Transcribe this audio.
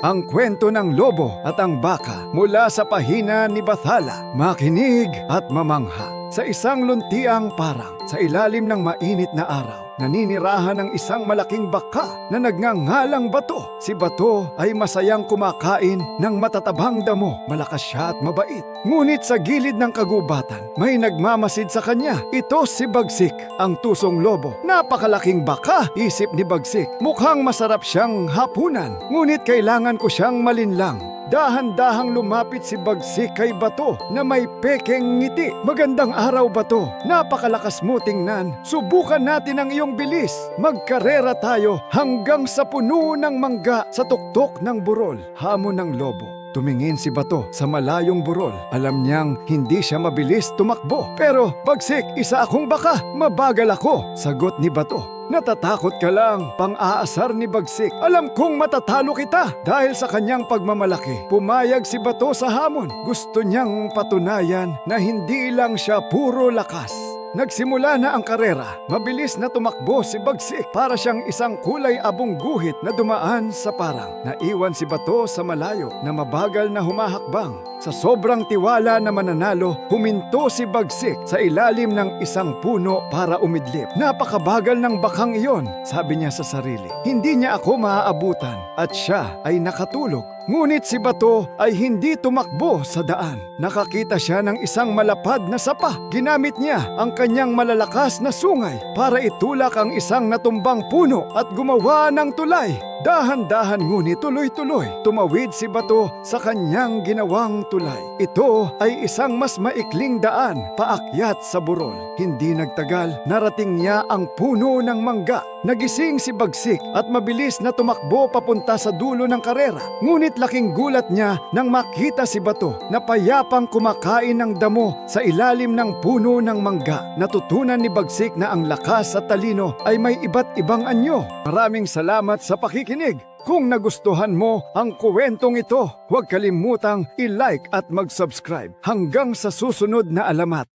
Ang kwento ng lobo at ang baka mula sa pahina ni Bathala, makinig at mamangha. Sa isang luntiang parang sa ilalim ng mainit na araw, naninirahan ng isang malaking baka na nagngangalang Bato. Si Bato ay masayang kumakain ng matatabang damo, malakas siya at mabait. Ngunit sa gilid ng kagubatan, may nagmamasid sa kanya. Ito si Bagsik, ang tusong lobo. Napakalaking baka, isip ni Bagsik. Mukhang masarap siyang hapunan, ngunit kailangan ko siyang malinlang. Dahan-dahang lumapit si Bagsik kay Bato na may pekeng ngiti. Magandang araw, Bato. Napakalakas mo tingnan. Subukan natin ang iyong bilis. Magkarera tayo hanggang sa puno ng mangga sa tuktok ng burol. Hamon ng lobo. Tumingin si Bato sa malayong burol. Alam niyang hindi siya mabilis tumakbo. Pero, Bagsik, isa akong baka. Mabagal ako. Sagot ni Bato. Natatakot ka lang, pang-aasar ni Bagsik. Alam kong matatalo kita dahil sa kanyang pagmamalaki. Pumayag si Bato sa hamon. Gusto niyang patunayan na hindi lang siya puro lakas. Nagsimula na ang karera. Mabilis na tumakbo si Bagsik para siyang isang kulay abong guhit na dumaan sa parang. Naiwan si Bato sa malayo na mabagal na humahakbang. Sa sobrang tiwala na mananalo, huminto si Bagsik sa ilalim ng isang puno para umidlip. Napakabagal ng bakang iyon, sabi niya sa sarili. Hindi niya ako maaabutan at siya ay nakatulog. Ngunit si Bato ay hindi tumakbo sa daan. Nakakita siya ng isang malapad na sapa. Ginamit niya ang kanyang malalakas na sungay para itulak ang isang natumbang puno at gumawa ng tulay. Dahan-dahan ngunit tuloy-tuloy, tumawid si Bato sa kanyang ginawang tulay. Ito ay isang mas maikling daan paakyat sa burol. Hindi nagtagal, narating niya ang puno ng mangga. Nagising si Bagsik at mabilis na tumakbo papunta sa dulo ng karera. Ngunit laking gulat niya nang makita si Bato na payapang kumakain ng damo sa ilalim ng puno ng mangga. Natutunan ni Bagsik na ang lakas at talino ay may iba't ibang anyo. Maraming salamat sa pakikinig. Kung nagustuhan mo ang kuwentong ito, huwag kalimutang i-like at mag-subscribe. Hanggang sa susunod na alamat.